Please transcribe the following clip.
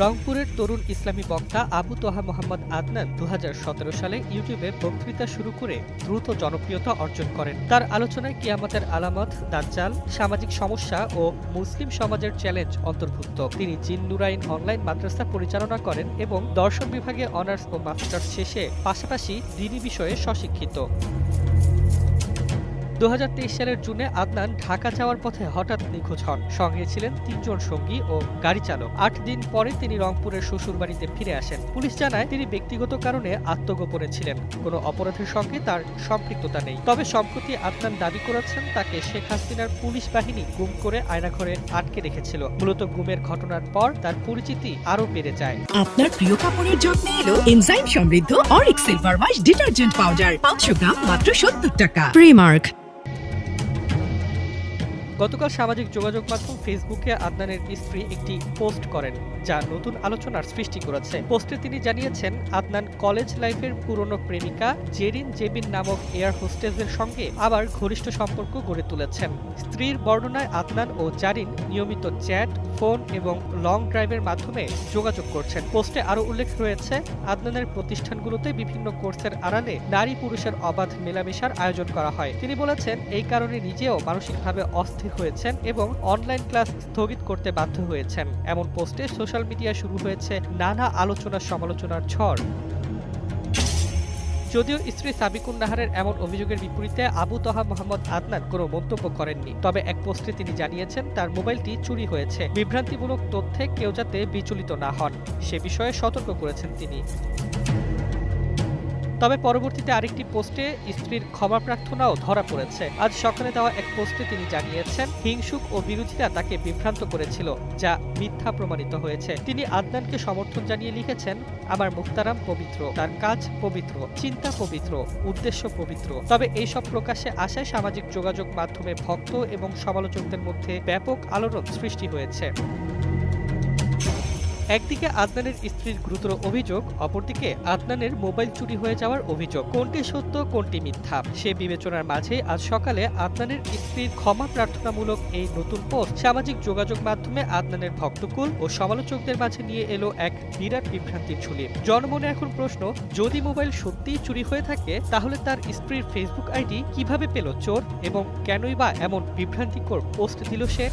রংপুরের তরুণ ইসলামী বক্তা আবু তোহা মোহাম্মদ আদনান দু সালে ইউটিউবে বক্তৃতা শুরু করে দ্রুত জনপ্রিয়তা অর্জন করেন। তার আলোচনায় কিয়ামতের আলামত, দাজ্জাল, সামাজিক সমস্যা ও মুসলিম সমাজের চ্যালেঞ্জ অন্তর্ভুক্ত। তিনি জিন নুরাইন অনলাইন মাদ্রাসা পরিচালনা করেন এবং দর্শন বিভাগে অনার্স ও মাস্টার্স শেষে পাশাপাশি দিনী বিষয়ে স্বশিক্ষিত। দু হাজার তেইশ সালের জুনে আদনান ঢাকা যাওয়ার পথে হঠাৎ নিখোঁজ হন। সঙ্গে ছিলেন তিনজন সঙ্গী ও গাড়ি চালক। আট দিন পরে তিনি রংপুরের শ্বশুরবাড়িতে ফিরে আসেন। পুলিশ জানায় তিনি ব্যক্তিগত কারণে আত্মগোপনে ছিলেন। কোনো অপরাধের সঙ্গে তার সম্পৃক্ততা নেই। তবে সম্প্রতি আদনান দাবি করেছেন তাকে শেখ হাসিনার পুলিশ বাহিনী গুম করে আয়নাঘরে আটকে রেখেছিল। মূলত গুমের ঘটনার পর তার পরিচিতি আরও বেড়ে যায়। আপনার প্রিয় কাপড়ের যত্নে এলো এনজাইম সমৃদ্ধ Auric silver wash detergent powder. পাঁচশো গ্রাম মাত্র সত্তর টাকা। প্রিমার্ক। গতকাল সামাজিক যোগাযোগ মাধ্যম ফেসবুকে আদনানের স্ত্রী একটি পোস্ট করেন, যা নতুন আলোচনার সৃষ্টি করেছে। পোস্টে তিনি জানিয়েছেন, আদনান কলেজ লাইফের পুরনো প্রেমিকা জেরিন জেবিন নামক এয়ার হোস্টেসের সঙ্গে আবার ঘনিষ্ঠ সম্পর্ক গড়ে তুলেছেন। স্ত্রীর বর্ণনায় আদনান ও জারিন নিয়মিত চ্যাট, ফোন এবং লং ড্রাইভের মাধ্যমে যোগাযোগ করছেন। পোস্টে আরও উল্লেখ রয়েছে, আদনানের প্রতিষ্ঠানগুলোতে বিভিন্ন কোর্সের আড়ালে নারী পুরুষের অবাধ মেলামেশার আয়োজন করা হয়। তিনি বলেছেন, এই কারণে নিজেও মানসিকভাবে অস্থির হয়েছেন এবং অনলাইন ক্লাস স্থগিত করতে বাধ্য হয়েছেন। এমন পোস্টে সোশ্যাল মিডিয়া শুরু হয়েছে নানা আলোচনা সমালোচনার ঝড়। যদিও স্ত্রী সাবিকুন নাহারের এমন অভিযোগের বিপরীতে আবু তহা মোহাম্মদ আদনান কোনো মন্তব্য করেননি। তবে এক পোস্টে তিনি জানিয়েছেন, তার মোবাইলটি চুরি হয়েছে। বিভ্রান্তিমূলক তথ্যে কেউ যাতে বিচলিত না হন, সে বিষয়ে সতর্ক করেছেন তিনি। তবে পরবর্তীতে আরেকটি পোস্টে স্ত্রীর ক্ষমা প্রার্থনাও ধরা পড়েছে। আজ সকালে দেওয়া এক পোস্টে তিনি জানিয়েছেন, হিংসুক ও বিরোধীরা তাকে বিভ্রান্ত করেছিল, যা মিথ্যা প্রমাণিত হয়েছে। তিনি আদনানকে সমর্থন জানিয়ে লিখেছেন, আমার মুক্তারাম পবিত্র, তার কাজ পবিত্র, চিন্তা পবিত্র, উদ্দেশ্য পবিত্র। তবে এইসব প্রকাশে আসায় সামাজিক যোগাযোগ মাধ্যমে ভক্ত এবং সমালোচকদের মধ্যে ব্যাপক আলোড়ন সৃষ্টি হয়েছে। একদিকে আদনানের স্ত্রীর গুরুতর অভিযোগ, অপরদিকে আদনানের মোবাইল চুরি হয়ে যাওয়ার অভিযোগ। কোনটি সত্য, কোনটি মিথ্যা? সে বিবেচনার মাঝে আজ সকালে আদনানের স্ত্রীর ক্ষমা প্রার্থনামূলক এই নতুন পোস্ট সামাজিক যোগাযোগ মাধ্যমে আদনানের ভক্তকুল ও সমালোচকদের মাঝে নিয়ে এলো এক বিরাট বিভ্রান্তির ঝুলি। জনমনে এখন প্রশ্ন, যদি মোবাইল সত্যিই চুরি হয়ে থাকে, তাহলে তার স্ত্রীর ফেসবুক আইডি কীভাবে পেল চোর এবং কেনই বা এমন বিভ্রান্তিকর পোস্ট দিল সে?